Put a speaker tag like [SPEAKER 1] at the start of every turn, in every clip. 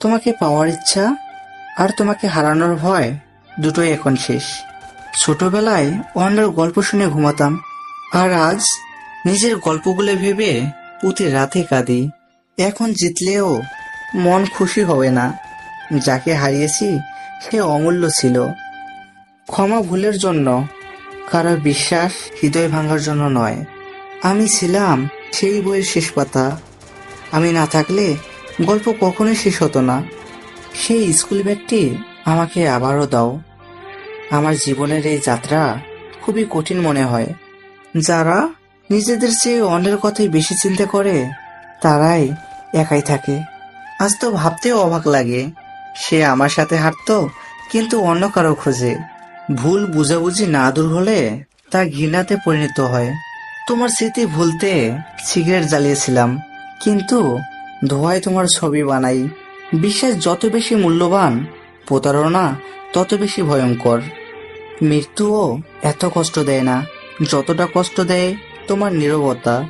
[SPEAKER 1] তোমাকে পাওয়ার ইচ্ছা আর তোমাকে হারানোর ভয় দুটোই এখন শেষ। ছোটবেলায় অন্যের গল্প শুনে ঘুমাতাম, আর আজ নিজের গল্পগুলো ভেবে প্রতি রাতে কাঁদি। এখন জিতলেও মন খুশি হবে না। যাকে হারিয়েছি, সে অমূল্য ছিল। ক্ষমা ভুলের জন্য, কারও বিশ্বাস হৃদয় ভাঙার জন্য নয়। আমি ছিলাম সেই বইয়ের শেষ পাতা। আমি না থাকলে গল্প কখনোই শেষ হতো না। সেই স্কুল ব্যাগটি আমাকে আবারও দাও। আমার জীবনের এই যাত্রা খুবই কঠিন মনে হয়। যারা নিজেদের চেয়ে অন্যের কথাই বেশি চিন্তা করে, তারাই একাই থাকে। আজ তো ভাবতেও অবাক লাগে। সে আমার সাথে হাঁটতো, কিন্তু অন্য কারও খোঁজে। ভুল বুঝাবুঝি না দূর হলে তা ঘৃণাতে পরিণত হয়। তোমার স্মৃতি ভুলতে সিগারেট জ্বালিয়েছিলাম, কিন্তু ধোয়ায় তোমার ছবি বানাই। বিশ্বাস যত বেশি মূল্যবান, প্রতারণা তত বেশি ভয়ঙ্কর। মৃত্যুও এত কষ্ট দেয় না, যতটা কষ্ট দেয় তোমার নীরবতা।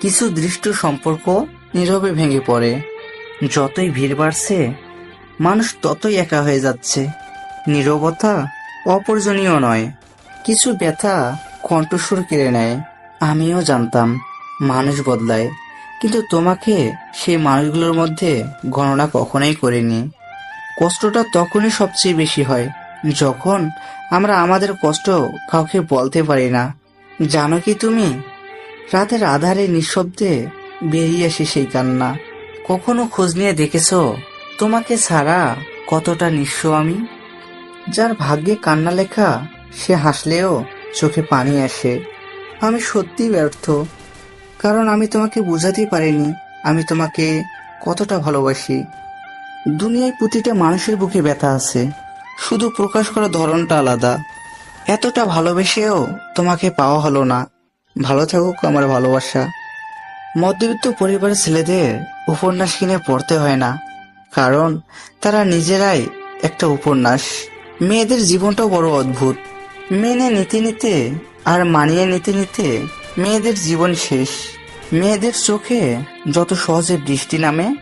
[SPEAKER 1] কিছু দৃষ্ট সম্পর্ক নীরবে ভেঙে পড়ে। যতই ভিড় বাড়ছে, মানুষ ততই একা হয়ে যাচ্ছে। নীরবতা অপরজনীয় নয়, কিছু ব্যথা কণ্ঠস্বর কেড়ে নেয়। আমিও জানতাম, মানুষ বদলায়। কিন্তু তোমাকে সেই মানুষগুলোর মধ্যে গণনা কখনোই করিনি। কষ্টটা তখনই সবচেয়ে বেশি হয়, যখন আমরা আমাদের কষ্ট কাউকে বলতে পারি না। জানো কি তুমি? রাতের আধারে নিঃশব্দে বেরিয়ে আসে সেই কান্না। কখনো খোঁজ নিয়ে দেখেছ? তোমাকে ছাড়া কতটা নিঃস্ব আমি? যার ভাগ্যে কান্না লেখা, সে হাসলেও চোখে পানি আসে। আমি সত্যি ব্যর্থ। কারণ আমি তোমাকে বোঝাতেই পারিনি। আমি তোমাকে কতটা ভালোবাসি। দুনিয়ায় প্রতিটা মানুষের বুকে ব্যথা আছে। শুধু প্রকাশ করার ধরনটা আলাদা। এতটা ভালোবেসেও তোমাকে পাওয়া হলো না। ভালো থাকুক আমার ভালোবাসা। মধ্যবিত্ত পরিবারের ছেলেদের উপন্যাস কিনে পড়তে হয় না। কারণ তারা নিজেরাই একটা উপন্যাস। মেয়েদের জীবনটাও বড় অদ্ভুত। মেনে নিতে নিতে আর মানিয়ে নিতে নিতে মেয়েদের জীবন শেষ। মেয়েদের চোখে যত সহজে বৃষ্টি নামে,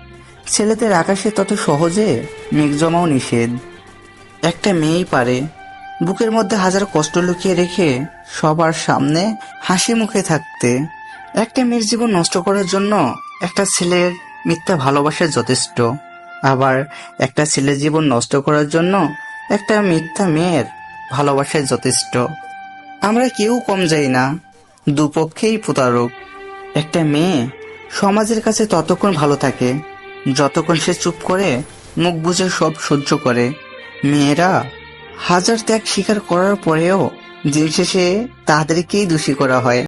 [SPEAKER 1] ছেলেদের আকাশে তত সহজে মেঘ জমাও নিষেধ। একটা মেয়েই পারে, বুকের মধ্যে হাজার কষ্ট লুকিয়ে রেখে সবার সামনে হাসি মুখে থাকতে। একটা মেয়ের জীবন নষ্ট করার জন্য একটা ছেলের মিথ্যা ভালোবাসা যথেষ্ট। আবার একটা ছেলের জীবন নষ্ট করার জন্য একটা মিথ্যা মেয়ের ভালোবাসা যথেষ্ট। আমরা কেউ কম যাই না। দুপক্ষেই প্রতারক। একটা মেয়ে সমাজের কাছে ততক্ষণ ভালো থাকে, যতক্ষণ সে চুপ করে, মুখ বুঝে সব সহ্য করে। মেয়েরা হাজার ত্যাগ স্বীকার করার পরেও দিন শেষে তাদেরকেই দোষী করা হয়।